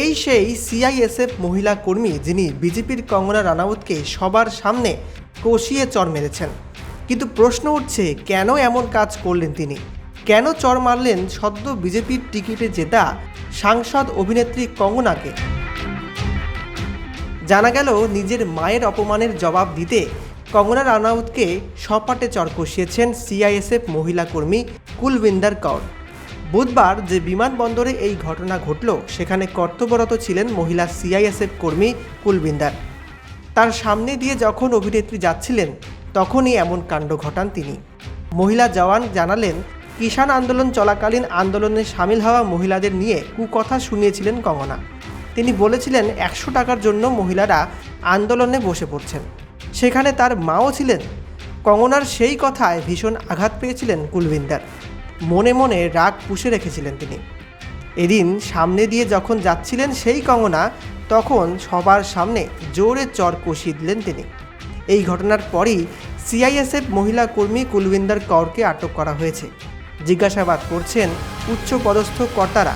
এই সেই সিআইএসএফ মহিলা কর্মী যিনি বিজেপির কঙ্গনা রানাউতকে সবার সামনে কষিয়ে চর মেরেছেন। কিন্তু প্রশ্ন উঠছে, কেন এমন কাজ করলেন তিনি? কেন চর মারলেন সদ্য বিজেপির টিকিটে জেতা সাংসদ অভিনেত্রী কঙ্গনাকে? জানা গেল, নিজের মায়ের অপমানের জবাব দিতে কঙ্গনা রানাউতকে সপাটে চর কষিয়েছেন সিআইএসএফ মহিলা কর্মী কুলবিন্দার কৌর। বুধবার যে বিমানবন্দরে এই ঘটনা ঘটল, সেখানে কর্তব্যরত ছিলেন মহিলা সিআইএসএফ কর্মী কুলবিন্দার। তার সামনে দিয়ে যখন অভিনেত্রী যাচ্ছিলেন, তখনই এমন কাণ্ড ঘটান তিনি। মহিলা জওয়ান জানালেন কিষাণ আন্দোলন চলাকালীন আন্দোলনে সামিল হওয়া মহিলাদের নিয়ে কুকথা শুনিয়েছিলেন কঙ্গনা। তিনি বলেছিলেন, একশো টাকার জন্য মহিলারা আন্দোলনে বসে পড়ছেন। সেখানে তার মাও ছিলেন। কঙ্গনার সেই কথায় ভীষণ আঘাত পেয়েছিলেন কুলবিন্দার। মনে মনে রাগ পুষে রেখেছিলেন তিনি। এদিন সামনে দিয়ে যখন যাচ্ছিলেন সেই কঙ্গনা, তখন সবার সামনে জোরে চর কষিয়ে দিলেন তিনি। এই ঘটনার পরই সিআইএসএফ মহিলা কর্মী কুলবিন্দার কৌরকে আটক করা হয়েছে। জিজ্ঞাসাবাদ করছেন উচ্চপদস্থ কর্তারা